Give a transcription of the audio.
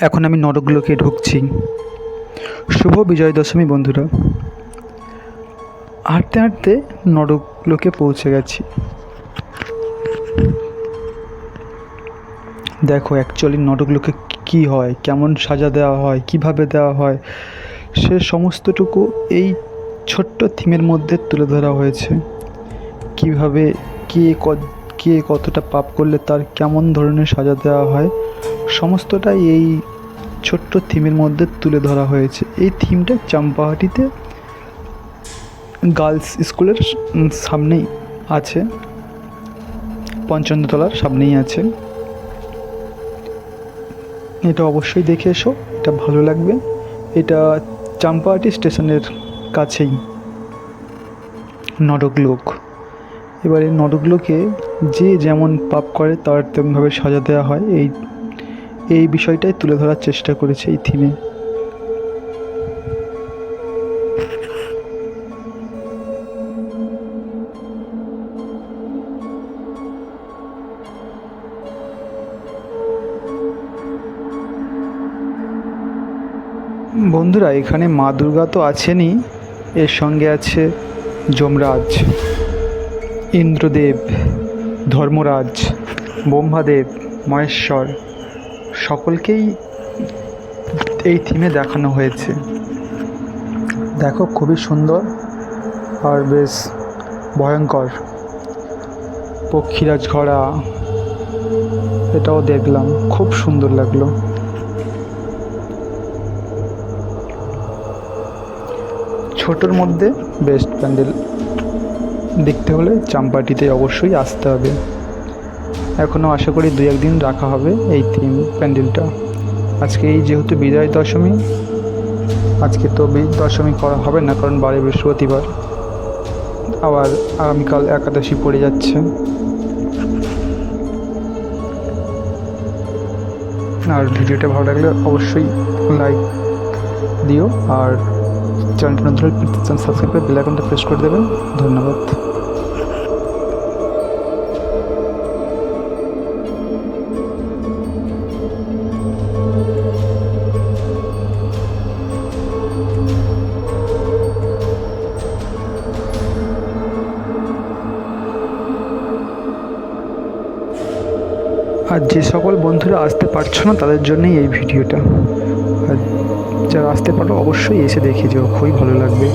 এখন আমি নরকলোকে ঢুকছি। শুভ বিজয় দশমী বন্ধুরা। হাঁটতে হাঁটতে নরকলোকে পৌঁছে গেছি। দেখো অ্যাকচুয়ালি নরকলোকে কী হয়, কেমন সাজা দেওয়া হয়, কীভাবে দেওয়া হয়, সে সমস্তটুকু এই ছোট্ট থিমের মধ্যে তুলে ধরা হয়েছে। কীভাবে, কে ক- কে কতটা পাপ করলে তার কেমন ধরনের সাজা দেওয়া হয়, সমস্তটাই এই ছোট্ট থিমের মধ্যে তুলে ধরা হয়েছে। এই থিমটা চাম্পাহাটিতে গার্লস স্কুলের সামনেই আছে, পঞ্চমতলার সামনেই আছে। এটা অবশ্যই দেখে এসো, এটা ভালো লাগবে। এটা চাম্পাহাটি স্টেশনের কাছেই, নরকলোক। এবারে নরকলোকে যে যেমন পাপ করে, তার তেমনভাবে সাজা দেওয়া হয়। এই এই বিষয়টাই তুলে ধরার চেষ্টা করেছে এই থিমে। বন্ধুরা, এখানে মা দুর্গা তো আছেনই, এর সঙ্গে আছে যমরাজ, ইন্দ্রদেব। ধর্মরাজ, ব্রহ্মাদেব, মহেশ্বর, সকলকেই এই থিমে দেখানো হয়েছে। দেখো, খুবই সুন্দর আর বেশ ভয়ঙ্কর। পক্ষীরাজ ঘোড়া, এটাও দেখলাম, খুব সুন্দর লাগল। ছোটোর মধ্যে বেস্ট প্যান্ডেল দেখতে হলে চাম্পাটিতে অবশ্যই আসতে হবে। এখনও আশা করি দু একদিন রাখা হবে এই থিম প্যান্ডেলটা। আজকে এই যেহেতু বিজয় দশমী, আজকে তো দশমী করা হবে না, কারণ বারে বৃহস্পতিবার। আবার আগামীকাল একাদশী পড়ে যাচ্ছে। আর ভিডিওটা ভালো লাগলে অবশ্যই লাইক দিও, আর চ্যানেলটা নতুন হলে প্লিজ চ্যানেল সাবস্ক্রাইব করে বেল আইকনটা প্রেস করে দেবেন। ধন্যবাদ। আর যে সকল বন্ধুরা আসতে পারছ না, তাদের জন্যই এই ভিডিওটা। আর যারা আসতে পারো অবশ্যই এসে দেখে যেও খুবই ভালো লাগবে।